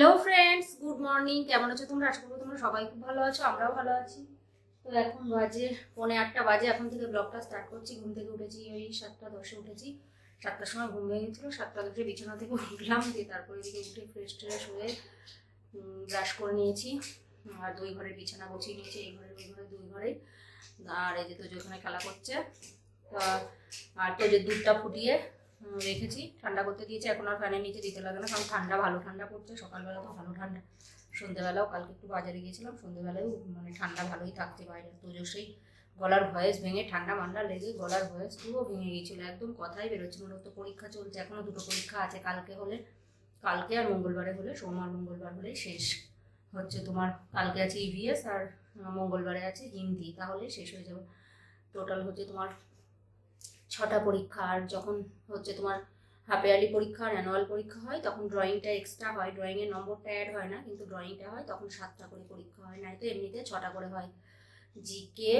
Hello friends good morning কেমন আছো তোমরা? আশা করব তোমরা সবাই খুব ভালো আছো, আমরাও ভালো আছি। তো এখন বাজে পৌনে আটটা বাজে, এখন থেকে ব্লগটা স্টার্ট করছি। ঘুম থেকে উঠেছি ওই সাতটা দশে উঠেছি। সাতটার সময় ঘুম ভেঙে গেছিল, সাতটা দশে বিছানা থেকে উঠলাম, দিয়ে তারপরে এদিকে উঠে ফ্রেশ ট্রেশ হয়ে ব্রাশ করে নিয়েছি। আর দুই ঘরের বিছানা গুছিয়ে নিয়েছি, এই ঘরের ওই ঘরে, দুই ঘরে। আর এই যে তো ওখানে খেলা করছে। আর তো যে দুধটা ফুটিয়ে রেখেছি। ঠান্ডা করতে দিয়েছি এখন আর ফ্যানের নিচে দিতে লাগে না কারণ ঠান্ডা ভালো ঠান্ডা পড়ছে। সকালবেলা তো ভালো ঠান্ডা। সন্ধ্যেবেলাও কালকে একটু বাজারে গিয়েছিলাম সন্ধ্যেবেলাও মানে ঠান্ডা ভালোই থাকছে বাইরে। তো সেই গলার ভয়েস ভেঙে ঠান্ডা মান্ডা লেগে গলার ভয়েস পুরো ভেঙে গিয়েছিল একদম কথাই বেরোচ্ছিল তো পরীক্ষা চলছে এখনও দুটো পরীক্ষা আছে কালকে হলে কালকে আর মঙ্গলবারে হলে সোমবার মঙ্গলবার হলে শেষ হচ্ছে তোমার। কালকে আছে ইভিএস আর আহ, মঙ্গলবারে আছে হিন্দি তাহলে শেষ হয়ে যাবে। টোটাল হচ্ছে তোমার ছটা পরীক্ষা, আর যখন হচ্ছে তোমার হাফ ইয়ারলি পরীক্ষা আর অ্যানুয়াল পরীক্ষা হয়, তখন ড্রয়িংটা এক্সট্রা হয়। ড্রয়িংয়ের নম্বরটা অ্যাড হয় না, কিন্তু ড্রয়িংটা হয়, তখন সাতটা করে পরীক্ষা হয়। না তো এমনিতে ছটা করে হয়। GK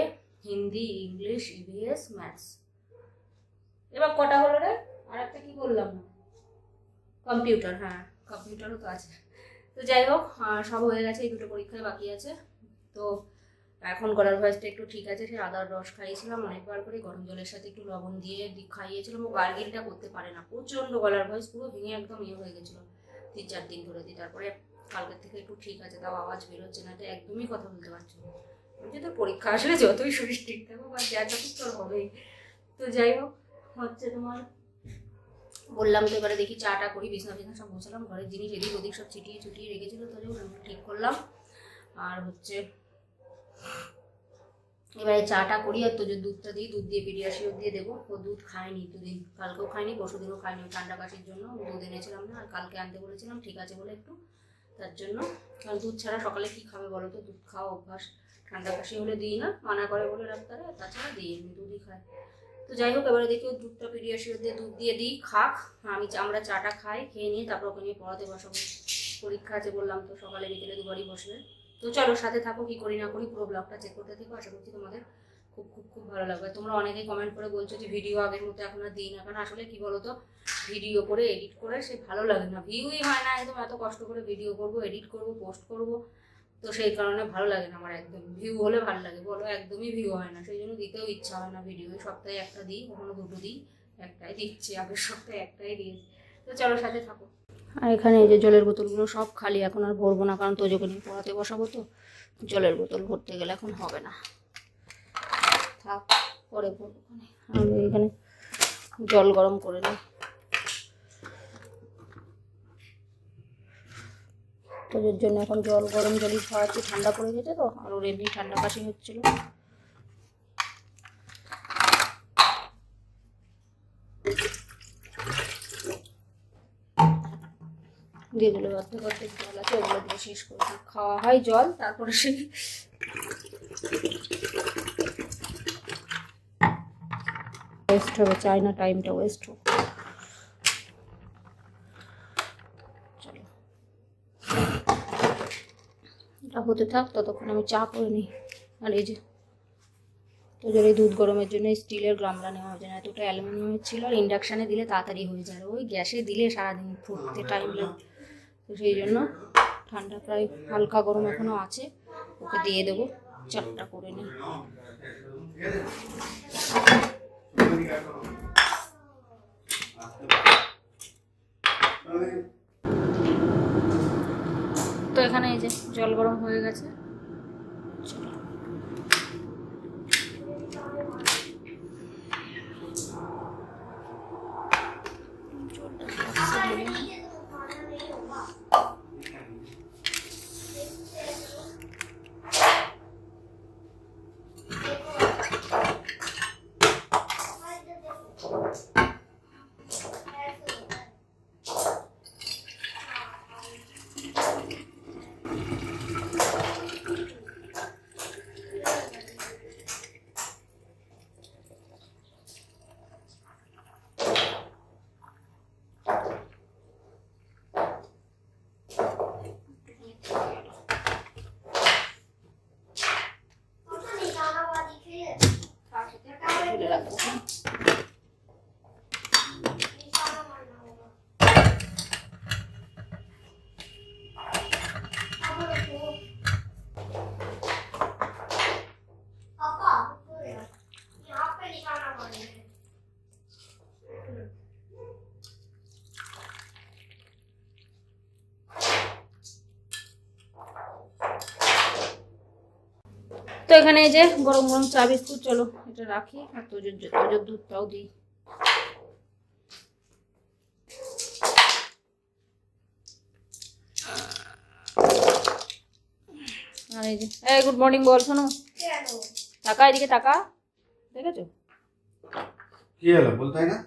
Hindi English EVS maths এবার কটা হলো রে? আর একটা কী বললাম? না কম্পিউটার হ্যাঁ কম্পিউটারও তো আছে। তো যাই হোক সব হয়ে গেছে, এই দুটো পরীক্ষায় বাকি আছে। তো এখন গলার ভয়েসটা একটু ঠিক আছে সে আদার রস খাইয়েছিলাম, অনেকবার করে গরম জলের সাথে একটু লবণ দিয়ে খাইয়েছিলাম, ও গার্গিলটা করতে পারে না, প্রচণ্ড গলার ভয়েস পুরো ভেঙে একদম ইয়ে হয়ে গেছিল, তিন চার দিন ধরে দিয়ে। তারপরে কালকের থেকে একটু ঠিক আছে, তাও আওয়াজ বেরোচ্ছে না তো একদমই কথা বলতে পারছ না। বলছি তোর পরীক্ষা আসলে যতই শরীর ঠিক থাকো বা যা থাকুক তোর হবেই। তো যাই হোক, হচ্ছে তোমার, বললাম তো এবারে দেখি চাটা করি, বিছনা বিছনা সব গোছালাম, ঘরের জিনিস এদিক ওদিক সব ছিটিয়ে ছুটিয়ে রেখেছিলো, তো ঠিক করলাম। আর হচ্ছে এবারে চাটা করি, আর তো যে দুধটা দিই, দুধ দিয়ে পিডিয়াশিও দিয়ে দেবো। ও দুধ খায়নি দুদিন কালকেও খায়নি পরশু দিনও খায়নি ঠান্ডা কাশির জন্য দুধ এনেছিলাম না, আর কালকে আনতে বলেছিলাম, ঠিক আছে বলে একটু, তার জন্য। কারণ দুধ ছাড়া সকালে কী খাবে বলো তো? দুধ খাওয়া অভ্যাস। ঠান্ডা কাশি হলে দিই না, মানা করে বলে ডাক্তারে তাছাড়া দিই এমনি দুধই খায়। তো যাই হোক, এবারে দেখি ও দুধটা পিডিয়াশিও দিয়ে দুধ দিয়ে দিই, খাক। আমি আমরা চাটা খাই, খেয়ে নিয়ে তারপর ওকে নিয়ে পড়াতে বসাবো। পরীক্ষা আছে বললাম তো, সকালে বিকেলে দুবারই বসবে। তো চলো, সাথে থাকো, কি করি না করি, পুরো ব্লগটা চেক করতে থেকো। আশা করছি তোমাদের খুব খুব খুব ভালো লাগবে। তোমরা অনেকেই কমেন্ট করে বলছো যে ভিডিও আগের মতো এখন আর দিই না। কারণ আসলে কি বলতো ভিডিও করে এডিট করে সে ভালো লাগে না। ভিউই হয় না, একদম এত কষ্ট করে ভিডিও করব এডিট করব পোস্ট করব, তো সেই কারণে ভালো লাগে না আমার একদম। ভিউ হলে ভালো লাগে, বলো একদমই ভিউ হয় না। সেই জন্য দিতেও ইচ্ছা হয় না ভিডিও সপ্তাহে একটা দিই, কখনো দুটো দিই, একটাই দিচ্ছি, আগের সপ্তাহে একটাই দিয়েছি। তো চলো, সাথে থাকো। আর এখানে এই যে জলের বোতলগুলো সব খালি, এখন আর ভরবো না, কারণ তোজোকে নিয়ে পড়াতে বসাবো তো। জলের বোতল ভরতে গেলে এখন হবে না। থাক, পরে ভরবো এখানে জল গরম করে নিই তোদের জন্য এখন জল গরম জলই খাওয়াচ্ছি, ঠান্ডা পড়ে গেছে তো, আর ওর এমনি ঠান্ডা কাশি হচ্ছিল। যেগুলো অর্ধেক অর্ধেক জল আছে, ওগুলো দিয়ে শেষ করে খাওয়া হয় জল, তারপরে সেই ওয়েস্ট হবে চাই না টাইমটা ওয়েস্ট হোক। চলো। এটা হতে থাক, ততক্ষণ আমি চা করে নিই। আর এই যে তো যদি দুধ গরমের জন্য স্টিলের গ্রামলা নেওয়া হয়েছে, না এতটা অ্যালুমিনিয়ামের ছিল, আর ইন্ডাকশানে দিলে তাড়াতাড়ি হয়ে যায়। ওই গ্যাসে দিলে সারাদিন ফুটতে টাইম লাগে। তো সেই জন্য ঠান্ডা প্রায় হালকা গরম এখনও আছে, ওকে দিয়ে দেবো। চারটা করে নিই। তো এখানে এই যে জল গরম হয়ে গেছে। চলো। তো এখানে এই যে গরম গরম চা বিস্কুট চলো এটা রাখি। আর তোজোর তোজোর দুধটাও দিই। আর এই যে এই গুড মর্নিং বল শোনো। টাকা এদিকে টাকা দেখেছ? কি হলো? বলতে না?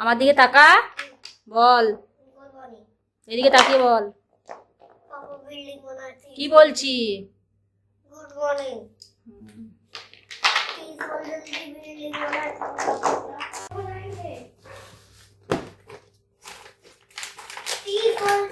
আমার দিকে তাকা। বল। এদিকে তাকিয়ে বল। কি বলছি? গুড মর্নিং प्लीज बोल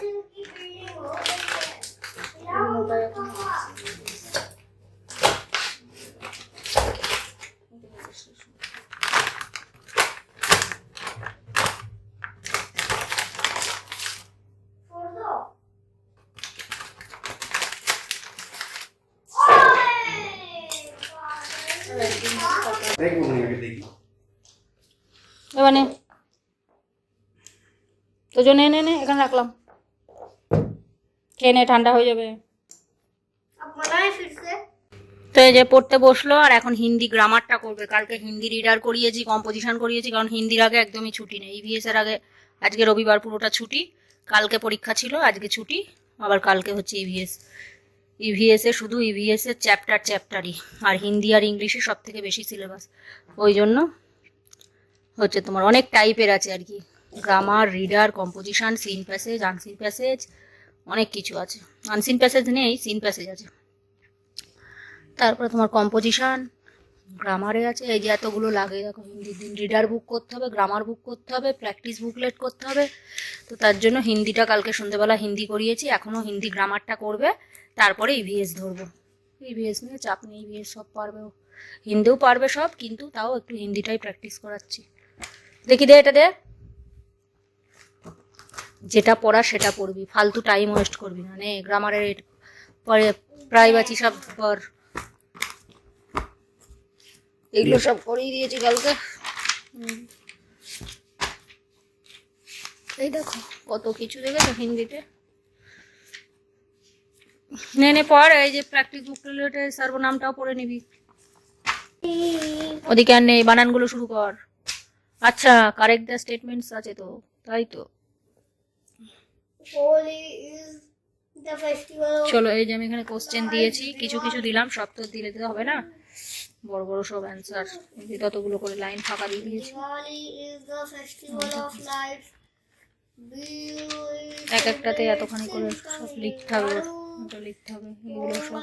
জন্য এনে এনে এখানে রাখলাম। খেয়ে নে ঠান্ডা হয়ে যাবে। তো এই যে পড়তে বসল আর এখন হিন্দি গ্রামারটা করবে। কালকে হিন্দি রিডার করিয়েছি কম্পোজিশন করিয়েছি কারণ হিন্দির আগে একদমই ছুটি নেই। ইভিএস এর আগে আজকে রবিবার পুরোটা ছুটি। কালকে পরীক্ষা ছিল আজকে ছুটি। আবার কালকে হচ্ছে ইভিএস ইভিএসে শুধু ইভিএসের চ্যাপ্টার চ্যাপ্টারই আর হিন্দি আর ইংলিশে সব থেকে বেশি সিলেবাস ওই জন্য হচ্ছে তোমার অনেক টাইপের আছে আর কি। Grammar reader composition seen passage unseen passage অনেক কিছু আছে। আনসিন প্যাসেজ নেই সিন প্যাসেজ আছে। তারপরে তোমার কম্পোজিশন গ্রামারে আছে। এই যে এতগুলো লাগে, দেখো হিন্দির দিন রিডার বুক করতে হবে গ্রামার বুক করতে হবে প্র্যাকটিস বুকলেট করতে হবে। তো তার জন্য হিন্দিটা কালকে সন্ধ্যেবেলা হিন্দি করিয়েছি এখনও হিন্দি গ্রামারটা করবে। তারপরে ইভিএস ধরবো। ইভিএস নিয়ে চাপ নেই ইভিএস সব পারবে হিন্দিও পারবে সব, কিন্তু তাও একটু হিন্দিটাই প্র্যাকটিস করাচ্ছি। দেখি দে, এটা দে। যেটা পড়া সেটা পড়বি, ফালতু টাইম ওয়েস্ট করবি না। নে গ্রামারের পরে প্রাইভেসি সব পর এগুলো সব করেই দিয়েছি কালকে। এই দেখো কত কিছু দেখেছ হিন্দিতে। নে নে, পড়, এই যে প্র্যাকটিস বুক রিলেটেড সর্বনামটাও পড়ে নিবি। ওদিকে আর নেই, বানানগুলো শুরু কর। আচ্ছা কারেক্ট দ্য স্টেটমেন্টস আছে তো, তাই তো। চলো এই যে আমি এখানে কোশ্চেন দিয়েছি কিছু কিছু দিলাম সব তো দিলে তো হবে না? বড় বড় সব অ্যান্সার ততগুলো করে লাইন ফাঁকা দিয়ে দিয়েছি. এক একটাতে এতখানি করে সব লিখতে হবে লিখতে হবে এগুলো সব।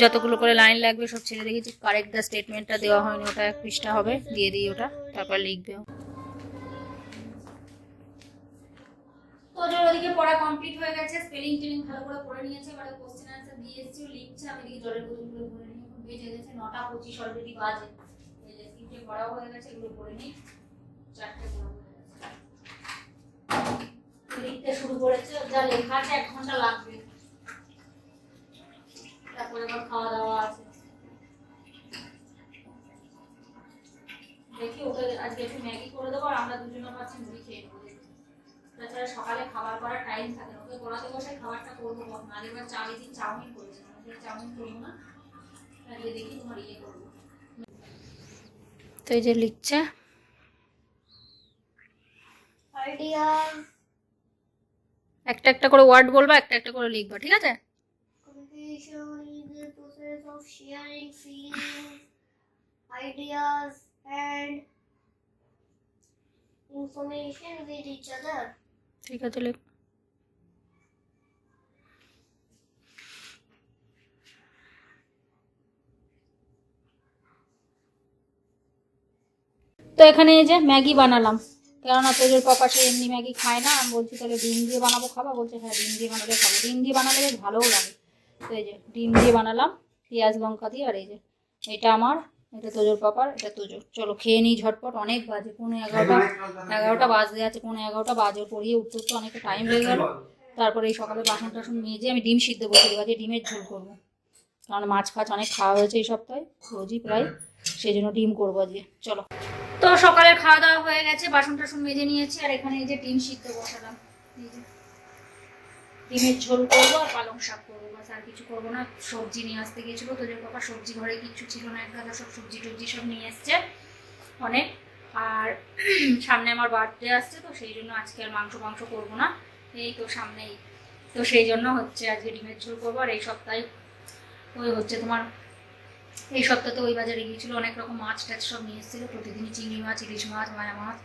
যতগুলো করে লাইন লাগবে সব ছেড়ে দেখেছি। কারেক্ট দ্য স্টেটমেন্টটা দেওয়া হয়নি ওটা এক পৃষ্ঠা হবে দিয়ে দিই ওটা তারপর লিখবে তোদের ওদিকে পড়া কমপ্লিট হয়ে গেছে স্পেলিং টেলিং ভালো করে পড়ে নিয়েছে, এবারে কোশ্চেন আনসার দিয়ে লিখছে, আমি এদিকে জলের বোতলগুলো ভরে নিই গেছে নটা পঁচিশ অলরেডি বাজে। তিনটে পড়াও হয়ে গেছে, এগুলো পড়ে নিই। চারটে পড়া হয়ে গেছে। লিখতে শুরু করেছে, যা লেখা আছে, এক ঘণ্টা লাগবে। তারপরে আবার খাওয়া দাওয়া আছে। দেখি ওকে আজকে একটু ম্যাগি করে দেবো, আর আমরা দুজনে পাচ্ছি মুড়ি খেয়ে নেব। তাছাড়া সকালে খাবার করার টাইম থাকে না। ওকে পড়াতে বসে খাবারটা করব কখন? আগেবার চা দিন চাউমিন করেছিলাম চাউমিন করব না। আজকে দেখি তোমার ইয়ে করব। তো এই যে লিখছে. একটা একটা করে ওয়ার্ড বলবা একটা একটা করে লিখবা ঠিক আছে? Ideas, and information with each other. ঠিক আছে, লেখ। তো এখানে এই যে ম্যাগি বানালাম। কেননা তোদের পাপা সে এমনি ম্যাগি খায় না, আমি বলছি তাহলে ডিম দিয়ে বানাবো, খাবা? বলছে হ্যাঁ ডিম দিয়ে বানালে খাব ডিম দিয়ে বানালে বেশ ভালোও লাগে। তো এই যে, ডিম দিয়ে বানালাম, পেঁয়াজ, লঙ্কা দিয়ে, আর এই যে, এটা আমার এটা তোজোর পাপার এটা তোজোর চলো খেয়ে নিই ঝটপট অনেক বাজে পৌনে এগারোটা এগারোটা বাজতে আছে পৌনে এগারোটা বাজে পড়িয়ে উঠতে উঠতে অনেকটা টাইম লেগে গেল। তারপরে এই সকালে বাসন টাসন মেজে আমি ডিম সিদ্ধ বসে দেবো ডিমের ঝোল করব। কারণ মাছ ফাছ অনেক খাওয়া হয়েছে এই সপ্তাহে রোজই প্রায়। সেই জন্য ডিম করব আজকে। চলো। তো সকালে খাওয়া দাওয়া হয়ে গেছে বাসন টাসন মেজে নিয়েছি আর এখানে এই যে ডিম সিদ্ধ বসালাম। এই যে ডিমের ঝোল করব আর পালং শাক। করব আর কিছু করব না, সবজি নিয়ে আসতে গিয়েছিল তোদের বাবা, সবজি ঘরে কিছু ছিল না, এক সব সবজি টবজি সব নিয়ে এসছে, অনেক। আর সামনে আমার বার্থডে আসছে তো, সেই জন্য আজকে আর মাংস মাংস করব না। এই তো সামনেই। তো সেই জন্য হচ্ছে আজকে ডিমের ঝোল করব, আর এই সপ্তাহে ওই হচ্ছে তোমার, এই সপ্তাহে তো ওই বাজারে গিয়েছিল, অনেক রকম মাছ টাছ সব নিয়ে এসেছিল, প্রতিদিনই চিংড়ি মাছ, ইলিশ মাছ, মায়া মাছ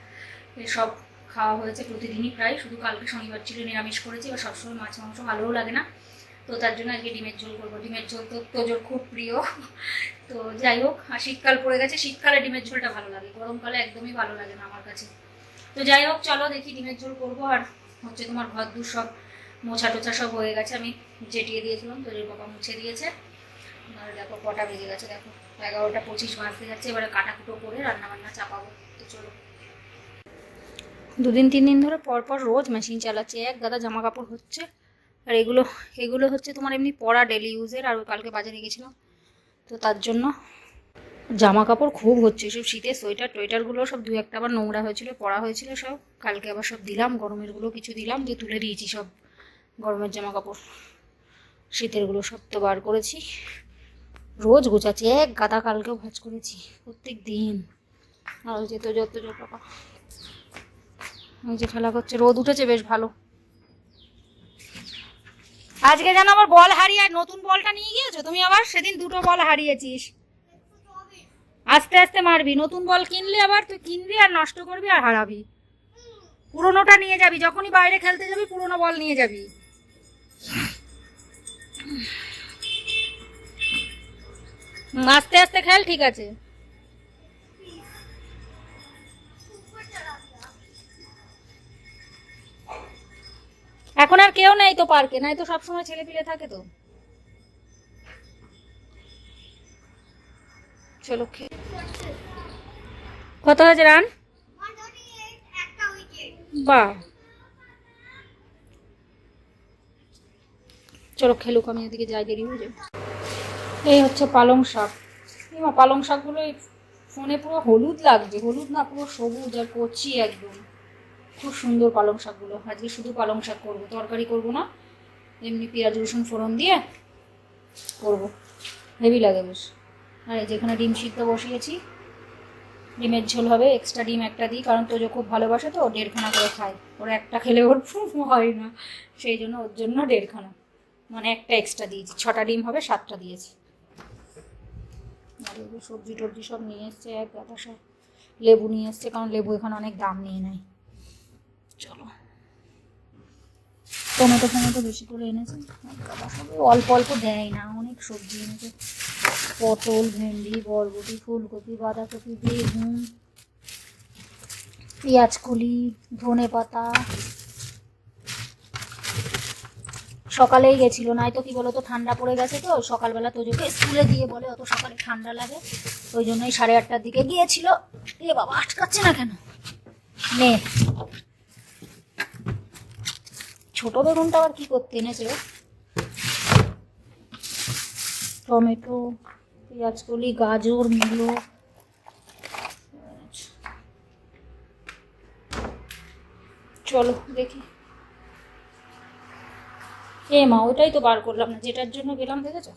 এসব খাওয়া হয়েছে প্রতিদিনই প্রায়, শুধু কালকে শনিবার ছিল, নিরামিষ করেছি, এবার সবসময় মাছ মাংস ভালোও লাগে না। তো তার জন্য আজকে ডিমের ঝোল করব। ডিমের ঝোল তো তোজোর খুব প্রিয়। তো যাই হোক, আর শীতকাল পড়ে গেছে, শীতকালে ডিমের ঝোলটা ভালো লাগে, গরমকালে একদমই ভালো লাগে না আমার কাছে। তো যাই হোক, চলো দেখি ডিমের ঝোল করব, আর হচ্ছে তোমার ঘর দূর সব মোছা টোছা সব হয়ে গেছে, আমি জেটিয়ে দিয়েছিলাম তোদের বাবা মুছে দিয়েছে। আর দেখো, কটা বেজে গেছে, দেখো, এগারোটা পঁচিশ বাজতে যাচ্ছে, এবারে কাটাকুটো করে রান্না বান্না চাপাবো, তো চলো। দুদিন তিন দিন ধরে পর পর রোজ মেশিন চালাচ্ছে, এক গাদা জামা কাপড় হচ্ছে আর এগুলো এগুলো হচ্ছে তোমার এমনি পরা ডেলি ইউজের আর কালকে বাজারে গেছিলাম। তো তার জন্য জামা কাপড় খুব হচ্ছে, সব শীতের সোয়েটার টোয়েটারগুলো সব দু একটা আবার নোংরা হয়েছিল পরা হয়েছিল সব। কালকে আবার সব দিলাম গরমেরগুলো কিছু দিলাম, দিয়ে তুলে দিয়েছি সব গরমের জামা কাপড়। শীতেরগুলো সব তো বার করেছি। রোজ গোছাচ্ছি, এক গাদা কালকেও ভাজ করেছি, প্রত্যেক দিন। আর ওই যে তো যত যত ওই যে খেলা করছে, রোদ উঠেছে, বেশ ভালো। আজকে যেন আমার বল হারিয়ে নতুন বলটা নিয়ে গিয়েছো? তুমি আবার সেদিন দুটো বল হারিয়েছিস। আস্তে আস্তে মারবি। নতুন বল কিনলে আবার তুই কিনবি আর নষ্ট করবি আর হারাবি। পুরোনোটা নিয়ে যাবি। যখনই বাইরে খেলতে যাবি, পুরোনো বল নিয়ে যাবি। আস্তে আস্তে খেল, ঠিক আছে। এখন আর কেউ নেই তো পার্কে, নাই তো সবসময় ছেলে পিলে থাকে তো। চলো কত হয়েছে রান? বাহ। চলো খেলুক, আমি এদিকে যাই, দেরি হয়ে এই হচ্ছে পালং শাক। পালং শাকগুলো ফোনে পুরো হলুদ লাগছে হলুদ না পুরো সবুজ আর কচি একদম। খুব সুন্দর পালং শাকগুলো। আজকে শুধু পালং শাক করব, তরকারি করব না, এমনি পেঁয়াজ, রসুন, ফোড়ন দিয়ে করব। হেভি লাগে বেশ। আর যেখানে ডিম সিদ্ধ বসিয়েছি, ডিমের ঝোল হবে এক্সট্রা ডিম একটা দিই, কারণ তোজো খুব ভালোবাসে তো দেড়খানা করে খায়। ওর একটা খেলে ওর হয় না, সেই জন্য ওর জন্য দেড়খানা। মানে একটা এক্সট্রা দিয়েছি, ছটা ডিম হবে, সাতটা দিয়েছি। আর সবজি টবজি সব নিয়ে এসছে, এক গাদা সব লেবু নিয়ে এসছে, কারণ লেবু এখানে অনেক দাম নিয়ে নেয়। চলো। টমেটো ফমেটো বেশি করে এনেছে। অল্প অল্প দেয় না, অনেক সবজি এনেছে। পটল, ভেন্ডি, বরবটি, ফুলকপি, বাঁধাকপি, বেগুন, পেঁয়াজ কলি, ধনে পাতা। সকালেই গেছিল, নাই তো কি বলতো, ঠান্ডা পড়ে গেছে তো, সকালবেলা তোজোকে স্কুলে দিয়ে বলে অত সকালে ঠান্ডা লাগে। ওই জন্যই সাড়ে আটটার দিকে গিয়েছিল। এ বাবা, আটকাচ্ছে না কেন? নে। ছোট বেগুনটা আবার কি করতে এনেছে টমেটো পেঁয়াজকলি গাজর, মূলো। চলো দেখি। এ মা, ওইটাই তো বার করলাম না, যেটার জন্য গেলাম দেখেছ?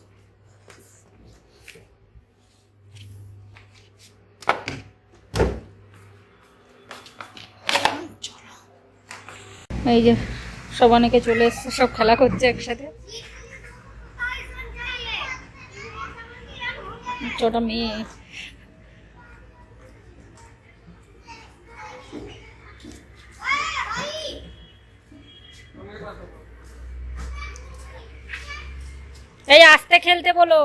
এই যে সব অনেকে চলে এসছে সব খেলা করছে একসাথে। ছোটা মেয়ে। এই আস্তে খেলতে বলো।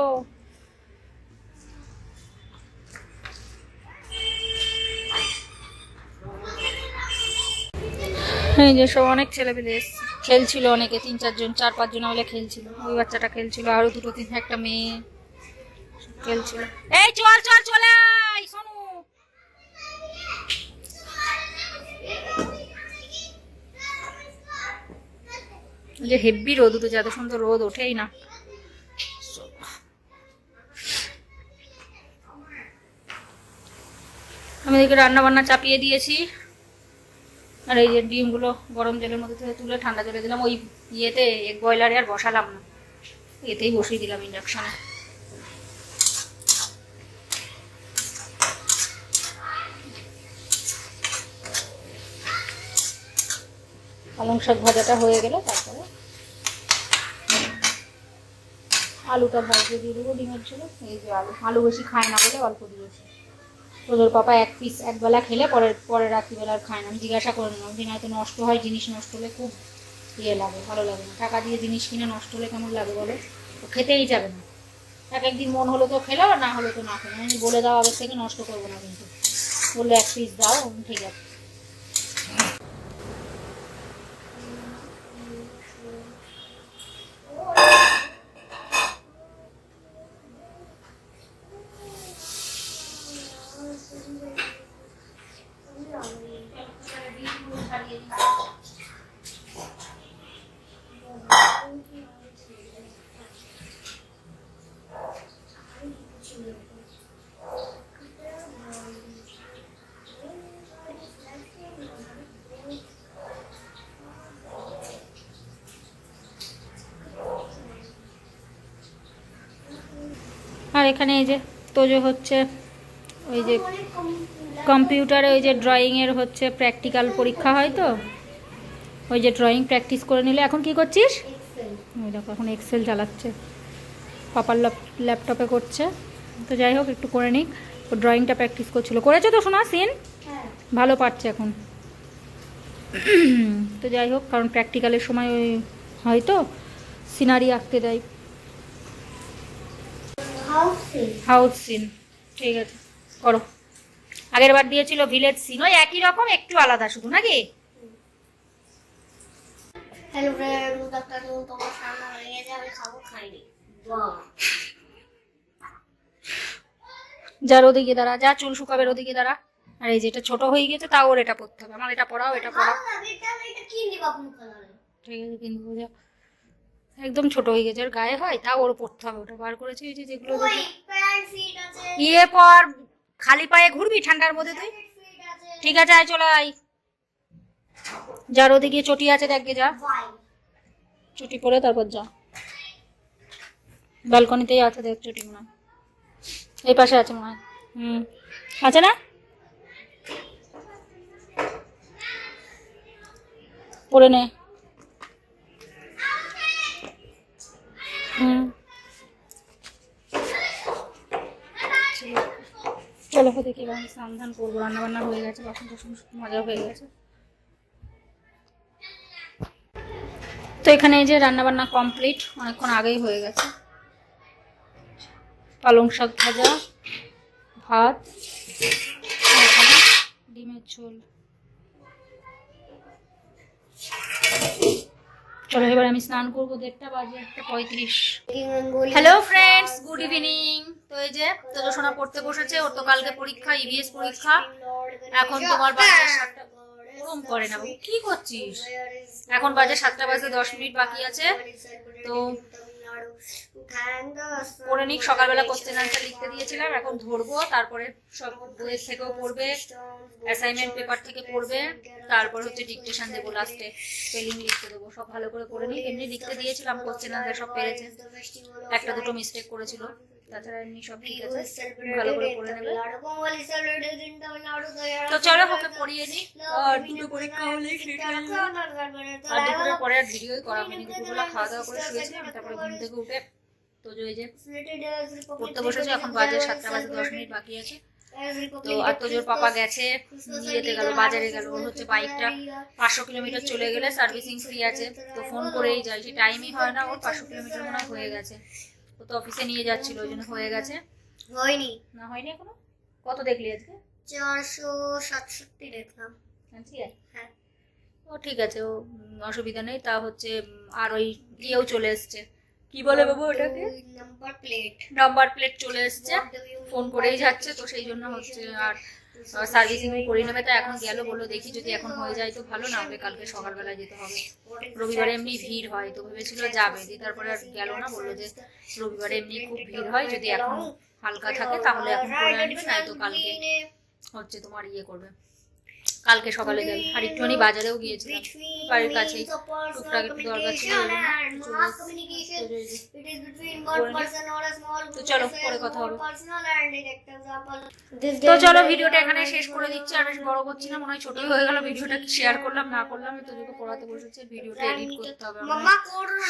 এই যে সব অনেক ছেলেপেলে এসছে। খেলছিল অনেকে, তিন, চারজন, চার, পাঁচজন মিলে খেলছিল। ওই বাচ্চাটা খেলছিল, আরও দুটো, তিন, একটা মেয়ে খেলছিল। এই, চল চল, চলে যে হেভি রোদ উঠেছে, এত সুন্দর রোদ ওঠেই না। আমি এদিকে রান্না বান্না চাপিয়ে দিয়েছি। আর এই যে ডিমগুলো গরম জলের মধ্যে থেকে তুলে ঠান্ডা জলে দিলাম, ওই ইয়েতে এক বয়লারে আর বসালাম না। এতেই বসিয়ে দিলাম ইন্ডাকশনে পালং শাক ভাজাটা হয়ে গেলে তারপরে আলুটা ভাজতে দিয়ে দেবো, ডিমের ছিল এই যে আলু। আলু বেশি খায় না বলে অল্প দিয়েছি। তোদের পাপা এক পিস একবেলা খেলে পরের পরে রাত্রিবেলা আর খায় না। আমি জিজ্ঞাসা করে নিলাম যে নয়তো নষ্ট হয় জিনিস, নষ্ট হলে খুব ইয়ে লাগে, ভালো লাগে না। টাকা দিয়ে জিনিস কিনে নষ্ট হলে কেমন লাগে বলো? ও খেতেই যাবে না। এক একদিন মন হলো তো খেলো, না হলো তো না খেলো। আমি বলে দাও আগের থেকে নষ্ট করব না কিন্তু। বললে, এক পিস দাও ঠিক আছে। আর এখানে এই যে তোজো হচ্ছে ওই যে কম্পিউটারে ওই যে ড্রয়িংয়ের হচ্ছে প্র্যাকটিক্যাল পরীক্ষা হয় তো ওই যে ড্রয়িং প্র্যাকটিস করে নিলে। এখন কি করছিস? ওই দেখো এখন এক্সেল চালাচ্ছে পাপার ল্যাপটপে করছে। তো যাই হোক একটু করে নিক। ও ড্রয়িংটা প্র্যাকটিস করছিল। করেছ তো শোনা সিন? হ্যাঁ। ভালো পারছে এখন। তো যাই হোক কারণ প্র্যাকটিক্যালের সময় ওই হয়তো সিনারি আঁকতে দেয়। হাউসে সিন ঠিক আছে করো। আগের বার দিয়েছিল ভিলেজ সিন ওই একই রকম একটু আলাদা শুধু নাকি? হ্যালো ফ্রেন্ড গুড আফটারনুন তোমার সামনে হয়ে গেছে আমি খাব খাইনি। যার ওদিকে দাঁড়া যা চুল শুকাবের ওদিকে দাঁড়া। আর এই যে এটা ছোট হয়ে গেছে তাও ওর এটা পড়তে হবে। আমার এটা পড়াও এটা পড়াও। দেবো ব্লু কালারের ঠিক আছে কিন্তু একদম ছোট হয়ে গেছে ওর গায়ে হয় তাও ওর পড়তে হবে ওটা। বার করেছি এই যে যেগুলো ওই ইয়ে পর খালি পায়ে ঘুরবি ঠান্ডার মধ্যে তুই? ঠিক আছে আয় চলে আয়। যার ওদিকে চটি আছে দেখবে যা। চটি পরে তারপর যা। ব্যালকনিতেই আছে দেখ চটি মনে এই পাশে আছে মনে হয়। হুম। আছে না? পরে নে। চলো দেখি আমি স্নান ধান করব রান্না বান্না হয়ে গেছে, বাসন টাসন মজা হয়ে গেছে। তো এখানে এই যে রান্না বান্না কমপ্লিট অনেকক্ষণ আগেই হয়ে গেছে। পালং শাক ভাজা, ভাত ডিমের ঝোল। চলো এবার আমি স্নান করব দেড়টা বাজে একটা পঁয়ত্রিশ। হ্যালো ফ্রেন্ডস গুড ইভিনিং তো এই যে তোজো সোনা পড়তে বসেছে ওর তো কালকে পরীক্ষা ইভিএস পরীক্ষা। এখন তোমার বাচ্চা সাতটা ওরম করে না। কি করছিস? এখন বাজে সাতটা বাজে দশ মিনিট বাকি আছে। তো পড়ে নিক সকালবেলা কোশ্চেন আনসার লিখতে দিয়েছিলাম এখন ধরবো তারপরে সব বইয়ের থেকেও পড়বে অ্যাসাইনমেন্ট পেপার থেকে পড়বে তারপর হচ্ছে ডিকটেশন দেবো লাস্টে স্পেলিং লিখতে দেবো সব ভালো করে পড়ে নিক। এমনি লিখতে দিয়েছিলাম কোশ্চেন আনসার সব পেরেছে। একটা দুটো মিস্টেক করেছিল। তাছাড়া এমনি সব ঠিক আছে। ভালো করে পড়ে নেবে। তো চলো ওকে পড়িয়ে নিই আর দুটো পরীক্ষা শেষ আর দুপুরের পরে আর ভিডিওই করা হয়নি দুপুরবেলা খাওয়া দাওয়া করে শুয়েছিলাম তারপরে ঘুম থেকে উঠে তো যে ওই যে পড়তে বসেছে এখন বাজে সাতটা বাজে দশ মিনিট বাকি আছে। তো আর তোজোর পাপা গেছে ইয়েতে গেল বাজারে গেল ওর হচ্ছে বাইকটা পাঁচশো কিলোমিটার চলে গেলে সার্ভিসিং ফ্রি আছে। তো ফোন করেই যায় সে টাইমই হয় না ওর পাঁচশো কিলোমিটার মনে হয়ে গেছে। ও তো অফিসে নিয়ে যাচ্ছিল ওই জন্য হয়ে গেছে। হয়নি। না হয়নি এখনও? কত দেখলি আজকে? চারশো সাতষট্টি দেখলাম। হ্যাঁ, ঠিক আছে। হ্যাঁ। ও ঠিক আছে ও অসুবিধা নেই। তা হচ্ছে আর ওই ইয়েও চলে এসছে। কি বলে বাবু ওটাকে? নাম্বার প্লেট নাম্বার প্লেট চলে এসছে। ফোন করেই যাচ্ছে তো সেই জন্য হচ্ছে আর সার্ভিসিং করে নেবে তা এখন গেল, বলল, দেখি যদি এখন হয়ে যায় তো ভালো, না হবে কালকে সকালবেলা যেতে হবে। রবিবারে এমনি ভিড় হয়, তো ভেবেছিল যাবে, দিয়ে তারপরে আর গেল না, বলল যে রবিবারে এমনি খুব ভিড় হয়, যদি এখন হালকা থাকে, তাহলে এখন করে আনবে নাই তো কালকে হচ্ছে তোমার ইয়ে করবে। কালকে সকালে গেল। আর একটুখানি বাজারেও গিয়েছিলাম। বাড়ির কাছেই। টুকটাক একটু দরকার ছিল তো চলো, পরে কথা হবে। তো চলো ভিডিওটা এখানে শেষ করে দিচ্ছি। আর বেশ বড় করছি না মনে হয় ছোটই হয়ে গেল। ভিডিওটা শেয়ার করলাম না করলাম তো তোকে পড়াতে বসেছে। ভিডিওটা এডিট করতে হবে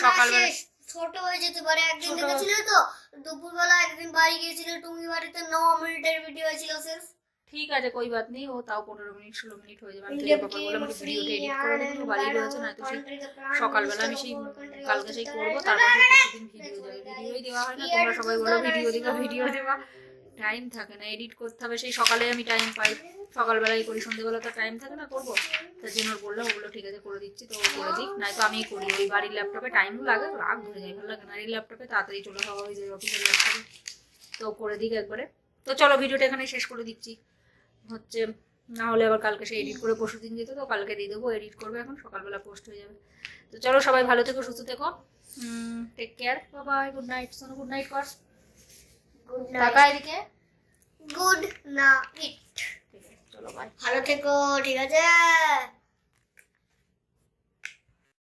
সকালবেলা- ছোট হয়ে যেতে পারে। একদিন দেখেছিলে তো? দুপুরবেলা একদিন বাড়ি গিয়েছিলে টুঙ্গি বাড়িতে ন মিনিটের ভিডিও ছিল সির্ফ ঠিক আছে কই বাত নেই ও তাও পনেরো মিনিট ষোলো মিনিট হয়ে যাবে। আমি বললাম ভিডিওটা এডিট করে একটু বাড়ি রয়েছে না তো সেই সকালবেলা আমি সেই কালকে সেই করব তারপর প্রতিদিন ভিডিও যাবে ভিডিওই দেওয়া হয় না তোমরা সবাই বলো ভিডিও দেবা ভিডিও দেবা। টাইম থাকে না এডিট করতে হবে সেই সকালে আমি টাইম পাই। সকালবেলাই করি সন্ধ্যেবেলা তো টাইম থাকে না করব। তার জন্য ওর বললাম ওগুলো ঠিক আছে করে দিচ্ছি তো করে দিক নাই তো আমিই করি। ওই বাড়ির ল্যাপটপে টাইমও লাগে রাগ ধরে যায় ভালো লাগে না। এই ল্যাপটপে তাড়াতাড়ি চলে যাওয়া হয়ে যায় অফিসের ল্যাপটপে তো করে দিক একবারে। তো চলো ভিডিওটা এখানে শেষ করে দিচ্ছি। হচ্ছে না হলে আবার কালকে সে এডিট করে পরশু দিন যেত তো কালকে দিয়ে দেবো এডিট করবে এখন সকালবেলা পোস্ট হয়ে যাবে। তো চলো সবাই ভালো থেকো সুস্থ থেকো। টেক কেয়ার বাবাই গুড নাইট সোনো গুড নাইট কর। গুড টাকা এদিকে। গুড নাইট চলো বাই ভালো থেকো ঠিক আছে?